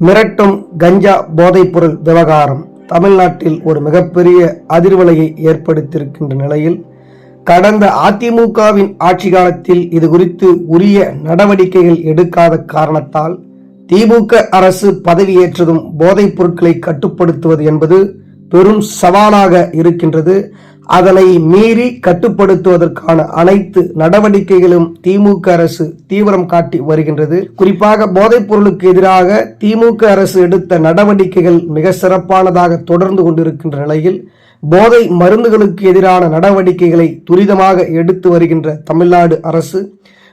மிரட்டும் கஞ்சா போதைப்பொருள் விவகாரம் தமிழ்நாட்டில் ஒரு மிகப்பெரிய அதிர்வலையை ஏற்படுத்தியிருக்கின்ற நிலையில் கடந்த அதிமுகவின் ஆட்சி காலத்தில் இது குறித்து உரிய நடவடிக்கைகள் எடுக்காத காரணத்தால் திமுக அரசு பதவியேற்றதும் போதைப் பொருட்களை கட்டுப்படுத்துவது என்பது பெரும் சவாலாக இருக்கின்றது. அதனை மீறி கட்டுப்படுத்துவதற்கான அனைத்து நடவடிக்கைகளும் திமுக அரசு தீவிரம் காட்டி வருகின்றது. குறிப்பாக போதைப் பொருளுக்கு எதிராக திமுக அரசு எடுத்த நடவடிக்கைகள் மிக சிறப்பானதாக தொடர்ந்து கொண்டிருக்கின்ற நிலையில் போதை மருந்துகளுக்கு எதிரான நடவடிக்கைகளை துரிதமாக எடுத்து வருகின்ற தமிழ்நாடு அரசு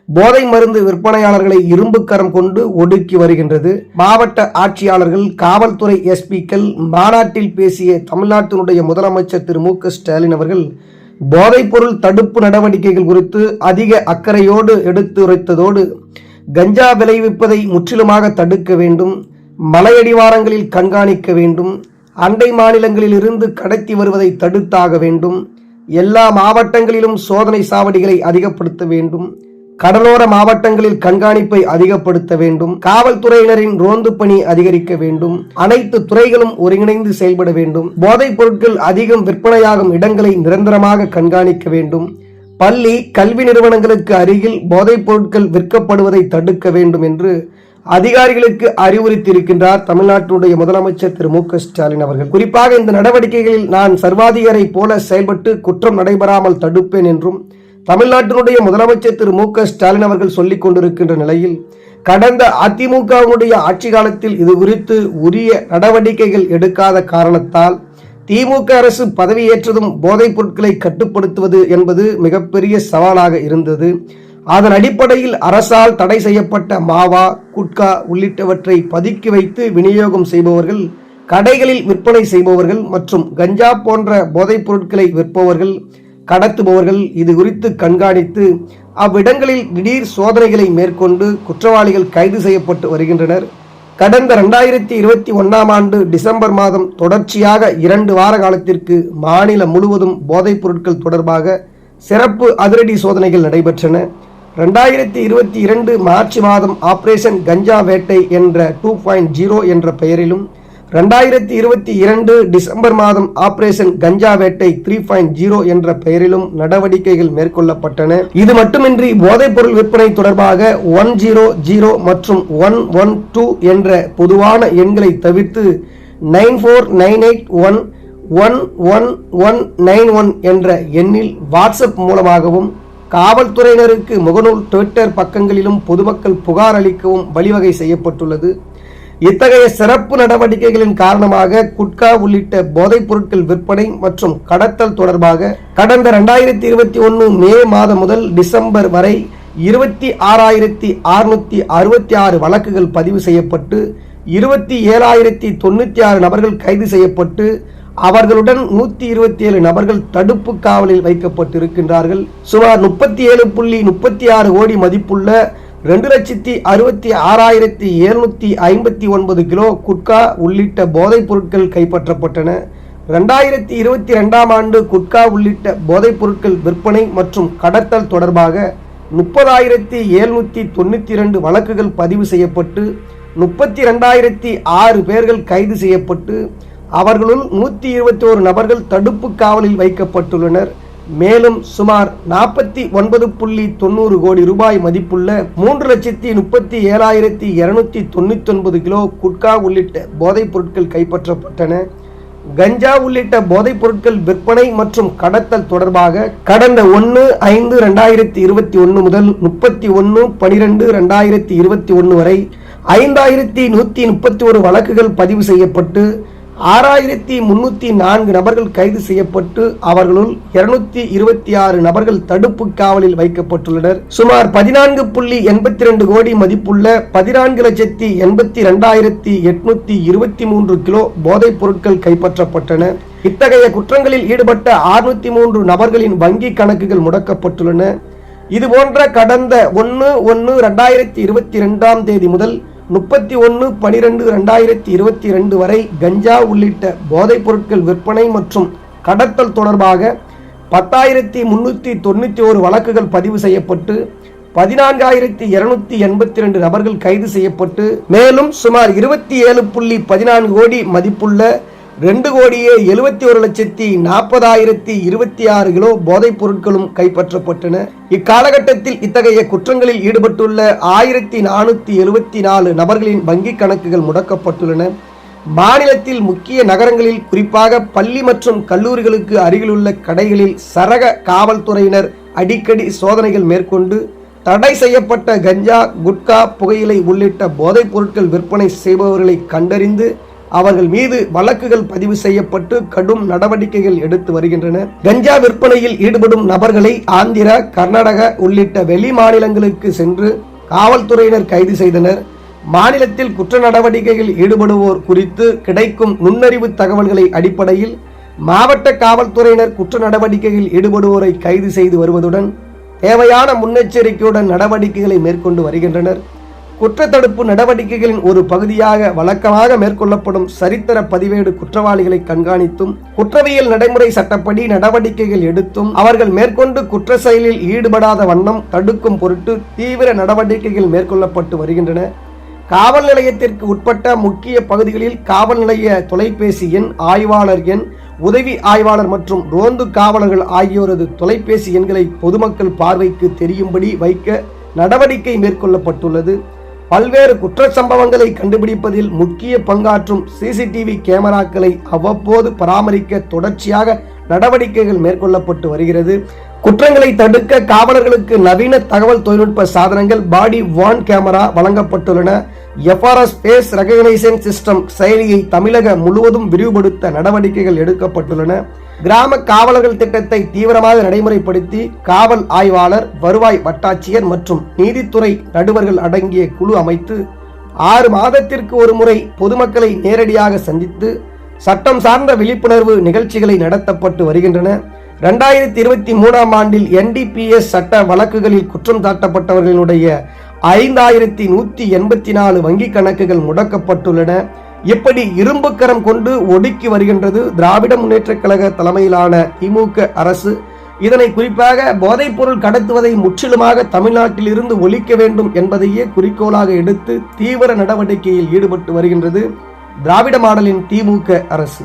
போதை மருந்து விற்பனையாளர்களை இரும்பு கரம் கொண்டு ஒடுக்கி வருகின்றது. மாவட்ட ஆட்சியாளர்கள் காவல்துறை எஸ்பிக்கள் மாநாட்டில் பேசிய தமிழ்நாட்டினுடைய முதலமைச்சர் திரு மு ஸ்டாலின் அவர்கள் போதைப்பொருள் தடுப்பு நடவடிக்கைகள் குறித்து அதிக அக்கறையோடு எடுத்துரைத்ததோடு கஞ்சா விளைவிப்பதை முற்றிலுமாக தடுக்க வேண்டும் மலையடிவாரங்களில் கண்காணிக்க வேண்டும் அண்டை மாநிலங்களில் இருந்து கடத்தி வருவதை தடுத்தாக வேண்டும் எல்லா மாவட்டங்களிலும் சோதனை சாவடிகளை அதிகப்படுத்த வேண்டும் கடலோர மாவட்டங்களில் கண்காணிப்பை அதிகப்படுத்த வேண்டும். காவல்துறையினரின் ரோந்து பணி அதிகரிக்க வேண்டும். அனைத்து துறைகளும் ஒருங்கிணைந்து செயல்பட வேண்டும். போதைப் பொருட்கள் அதிகம் விற்பனையாகும் இடங்களை நிரந்தரமாக கண்காணிக்க வேண்டும். பள்ளி கல்வி நிறுவனங்களுக்கு அருகில் போதைப் பொருட்கள் விற்கப்படுவதை தடுக்க வேண்டும் என்று அதிகாரிகளுக்கு அறிவுறுத்தியிருக்கின்றார் தமிழ்நாட்டினுடைய முதலமைச்சர் திரு மு க ஸ்டாலின் அவர்கள். குறிப்பாக இந்த நடவடிக்கைகளில் நான் சர்வாதிகாரை போல செயல்பட்டு குற்றம் நடைபெறாமல் தடுப்பேன் என்றும் தமிழ்நாட்டினுடைய முதலமைச்சர் திரு மு க ஸ்டாலின் அவர்கள் சொல்லிக் கொண்டிருக்கின்ற நிலையில் கடந்த அதிமுகவினுடைய ஆட்சி காலத்தில் இது குறித்து உரிய நடவடிக்கைகள் எடுக்காத காரணத்தால் திமுக அரசு பதவியேற்றதும் போதைப் பொருட்களை கட்டுப்படுத்துவது என்பது மிகப்பெரிய சவாலாக இருந்தது. அதன் அடிப்படையில் அரசால் தடை செய்யப்பட்ட மாவா குட்கா உள்ளிட்டவற்றை பதுக்கி வைத்து விநியோகம் செய்பவர்கள் கடைகளில் விற்பனை செய்பவர்கள் மற்றும் கஞ்சா போன்ற போதைப் பொருட்களை விற்பவர்கள் கடத்துபவர்கள் இது குறித்து கண்காணித்து அவ்விடங்களில் திடீர் சோதனைகளை மேற்கொண்டு குற்றவாளிகள் கைது செய்யப்பட்டு வருகின்றனர். கடந்த ரெண்டாயிரத்தி இருபத்தி ஒன்றாம் ஆண்டு டிசம்பர் மாதம் தொடர்ச்சியாக இரண்டு வார காலத்திற்கு மாநிலம் முழுவதும் போதைப் பொருட்கள் தொடர்பாக சிறப்பு அதிரடி சோதனைகள் நடைபெற்றன. ரெண்டாயிரத்தி இருபத்தி இரண்டு மார்ச் மாதம் ஆபரேஷன் கஞ்சா வேட்டை என்ற டூ பாயிண்ட் ஜீரோ என்ற பெயரிலும் ரெண்டாயிரத்தி இருபத்தி இரண்டு டிசம்பர் மாதம் ஆபரேஷன் கஞ்சா வேட்டை த்ரீ பாயிண்ட் ஜீரோ என்ற பெயரிலும் நடவடிக்கைகள் மேற்கொள்ளப்பட்டன. இது மட்டுமின்றி போதைப் பொருள் விற்பனை தொடர்பாக ஒன் ஜீரோ ஜீரோ மற்றும் ஒன் ஒன் டூ என்ற பொதுவான எண்களை தவிர்த்து nine four nine eight one one one one nine one என்ற எண்ணில் வாட்ஸ்அப் மூலமாகவும் காவல்துறையினருக்கு முகநூல் ட்விட்டர் பக்கங்களிலும் பொதுமக்கள் புகார் அளிக்கவும் வழிவகை செய்யப்பட்டுள்ளது. இத்தகைய சிறப்பு நடவடிக்கைகளின் காரணமாக குட்கா உள்ளிட்ட போதைப் பொருட்கள் விற்பனை மற்றும் கடத்தல் தொடர்பாக கடந்த ரெண்டாயிரத்தி இருபத்தி ஒன்று மே மாதம் முதல் டிசம்பர் வரை இருபத்தி ஆறாயிரத்தி அறுநூத்தி அறுபத்தி ஆறு வழக்குகள் பதிவு செய்யப்பட்டு இருபத்தி ஏழாயிரத்தி தொண்ணூற்றி ஆறு நபர்கள் கைது செய்யப்பட்டு அவர்களுடன் நூற்றி இருபத்தி ஏழு நபர்கள் தடுப்பு காவலில் வைக்கப்பட்டிருக்கின்றார்கள். சுமார் முப்பத்தி ஏழு புள்ளி முப்பத்தி ஆறு கோடி மதிப்புள்ள ரெண்டு லட்சத்தி அறுபத்தி ஆறாயிரத்தி எழுநூற்றி ஐம்பத்தி ஒன்பது கிலோ குட்கா உள்ளிட்ட போதைப் பொருட்கள் கைப்பற்றப்பட்டன. ரெண்டாயிரத்தி இருபத்தி ரெண்டாம் ஆண்டு குட்கா உள்ளிட்ட போதைப் பொருட்கள் விற்பனை மற்றும் கடத்தல் தொடர்பாக முப்பதாயிரத்தி எழுநூற்றி தொண்ணூற்றி இரண்டு வழக்குகள் பதிவு செய்யப்பட்டு முப்பத்தி ரெண்டாயிரத்தி ஆறு பேர்கள் கைது செய்யப்பட்டு அவர்களுள் நூற்றி இருபத்தி ஒரு நபர்கள் தடுப்பு காவலில் வைக்கப்பட்டுள்ளனர். மேலும் சுமார் நாற்பத்தி ஒன்பது புள்ளி தொண்ணூறு கோடி ரூபாய் மதிப்புள்ள மூன்று லட்சத்தி முப்பத்தி ஏழாயிரத்தி இருநூத்தி தொண்ணூத்தி ஒன்பது கிலோ குட்கா உள்ளிட்ட போதைப் பொருட்கள் கைப்பற்றப்பட்டன. கஞ்சா உள்ளிட்ட போதைப் பொருட்கள் விற்பனை மற்றும் கடத்தல் தொடர்பாக கடந்த ஒன்று ஐந்து ரெண்டாயிரத்தி இருபத்தி ஒன்று முதல் முப்பத்தி ஒன்று பனிரெண்டு ரெண்டாயிரத்தி இருபத்தி ஒன்று வரை ஐந்தாயிரத்தி நூற்றி முப்பத்தி ஒரு வழக்குகள் பதிவு செய்யப்பட்டு ஆறாயிரத்தி முன்னூற்றி நான்கு நபர்கள் கைது செய்யப்பட்டு அவர்களுள் இருநூத்தி இருபத்தி ஆறு நபர்கள் தடுப்பு காவலில் வைக்கப்பட்டுள்ளனர். சுமார் பதினான்கு புள்ளி எண்பத்தி ரெண்டு கோடி மதிப்புள்ள பதினான்கு லட்சத்தி எண்பத்தி ரெண்டாயிரத்தி எட்நூத்தி இருபத்தி மூன்று கிலோ போதைப் பொருட்கள் கைப்பற்றப்பட்டன. இத்தகைய குற்றங்களில் ஈடுபட்ட அறுநூத்தி மூன்று நபர்களின் வங்கி கணக்குகள் முடக்கப்பட்டுள்ளன. இது போன்ற கடந்த ஒன்று ஒன்று ரெண்டாயிரத்தி இருபத்தி ரெண்டாம் தேதி முதல் முப்பத்தி ஒன்று பனிரெண்டு ரெண்டாயிரத்தி இருபத்தி ரெண்டு வரை கஞ்சா உள்ளிட்ட போதைப் பொருட்கள் விற்பனை மற்றும் கடத்தல் தொடர்பாக பத்தாயிரத்தி முன்னூற்றி தொண்ணூற்றி ஒரு வழக்குகள் பதிவு செய்யப்பட்டு பதினான்காயிரத்தி இருநூத்தி எண்பத்தி ரெண்டு நபர்கள் கைது செய்யப்பட்டு மேலும் சுமார் இருபத்தி ஏழு புள்ளி பதினான்கு கோடி மதிப்புள்ள ரெண்டு கோடியே எழுபத்தி ஒரு லட்சத்தி நாற்பதாயிரத்தி இருபத்தி ஆறு கிலோ போதைப் பொருட்களும் கைப்பற்றப்பட்டன. இக்காலகட்டத்தில் இத்தகைய குற்றங்களில் ஈடுபட்டுள்ள ஆயிரத்தி நானூத்தி எழுபத்தி நாலு நபர்களின் வங்கிக் கணக்குகள் முடக்கப்பட்டுள்ளன. மாநிலத்தில் முக்கிய நகரங்களில் குறிப்பாக பள்ளி மற்றும் கல்லூரிகளுக்கு அருகிலுள்ள கடைகளில் சரக காவல்துறையினர் அடிக்கடி சோதனைகள் மேற்கொண்டு தடை செய்யப்பட்ட கஞ்சா குட்கா புகையிலை உள்ளிட்ட போதைப் பொருட்கள் விற்பனை செய்பவர்களை கண்டறிந்து அவர்கள் மீது வழக்குகள் பதிவு செய்யப்பட்டு கடும் நடவடிக்கைகள் எடுத்து வருகின்றன. கஞ்சா விற்பனையில் ஈடுபடும் நபர்களை ஆந்திரா கர்நாடகா உள்ளிட்ட வெளி மாநிலங்களுக்கு சென்று காவல்துறையினர் கைது செய்தனர். மாநிலத்தில் குற்ற நடவடிக்கையில் ஈடுபடுவோர் குறித்து கிடைக்கும் நுண்ணறிவு தகவல்களை அடிப்படையில் மாவட்ட காவல்துறையினர் குற்ற நடவடிக்கைகளில் ஈடுபடுவோரை கைது செய்து வருவதுடன் தேவையான முன்னெச்சரிக்கையுடன் நடவடிக்கைகளை மேற்கொண்டு வருகின்றனர். குற்றத்தடுப்பு நடவடிக்கைகளின் ஒரு பகுதியாக வழக்கமாக மேற்கொள்ளப்படும் சரித்திர பதிவேடு குற்றவாளிகளை கண்காணித்தும் குற்றவியல் நடைமுறை சட்டப்படி நடவடிக்கைகள் எடுத்தும் அவர்கள் மேற்கொண்டு குற்ற செயலில் ஈடுபடாத வண்ணம் தடுக்கும் பொருட்டு தீவிர நடவடிக்கைகள் மேற்கொள்ளப்பட்டு வருகின்றன. காவல் நிலையத்திற்கு உட்பட்ட முக்கிய பகுதிகளில் காவல் நிலைய தொலைபேசி எண் ஆய்வாளர் எண் உதவி ஆய்வாளர் மற்றும் ரோந்து காவலர்கள் ஆகியோரது தொலைபேசி எண்களை பொதுமக்கள் பார்வைக்கு தெரியும்படி வைக்க நடவடிக்கை மேற்கொள்ளப்பட்டுள்ளது. பல்வேறு குற்ற சம்பவங்களை கண்டுபிடிப்பதில் முக்கிய பங்காற்றும் சிசிடிவி கேமராக்களை அவ்வப்போது பராமரிக்க தொடர்ச்சியாக நடவடிக்கைகள் மேற்கொள்ளப்பட்டு வருகிறது. குற்றங்களை தடுக்க காவலர்களுக்கு நவீன தகவல் தொழில்நுட்ப சாதனங்கள் பாடி வான் கேமரா வழங்கப்பட்டுள்ளன. எஃப்ஆர்எஸ் ஃபேஸ் ரெகனைசேஷன் சிஸ்டம் செயலியை தமிழக முழுவதும் விரிவுபடுத்த நடவடிக்கைகள் எடுக்கப்பட்டுள்ளன. கிராம காவலர்கள் திட்டத்தை தீவிரமாக நடைமுறைப்படுத்தி காவல் ஆய்வாளர் வருவாய் வட்டாட்சியர் மற்றும் நீதித்துறை நடுவர்கள் அடங்கிய குழு அமைத்து ஆறு மாதத்திற்கு ஒரு முறை பொதுமக்களை நேரடியாக சந்தித்து சட்டம் சார்ந்த விழிப்புணர்வு நிகழ்ச்சிகளை நடத்தப்பட்டு வருகின்றன. ரெண்டாயிரத்தி இருபத்தி மூணாம் ஆண்டில் என்டிபிஎஸ் சட்ட வழக்குகளில் குற்றம் சாட்டப்பட்டவர்களுடைய ஐந்தாயிரத்தி நூற்றி எண்பத்தி நாலு வங்கி கணக்குகள் முடக்கப்பட்டுள்ளன. இப்படி இரும்புக்கரம் கொண்டு ஒடுக்கி வருகின்றது திராவிட முன்னேற்ற கழக தலைமையிலான திமுக அரசு. இதனை குறிப்பாக போதைப்பொருள் கடத்துவதை முற்றிலுமாக தமிழ்நாட்டில் இருந்து ஒழிக்க வேண்டும் என்பதையே குறிக்கோளாக எடுத்து தீவிர நடவடிக்கையில் ஈடுபட்டு வருகின்றது திராவிட மாடலின் திமுக அரசு.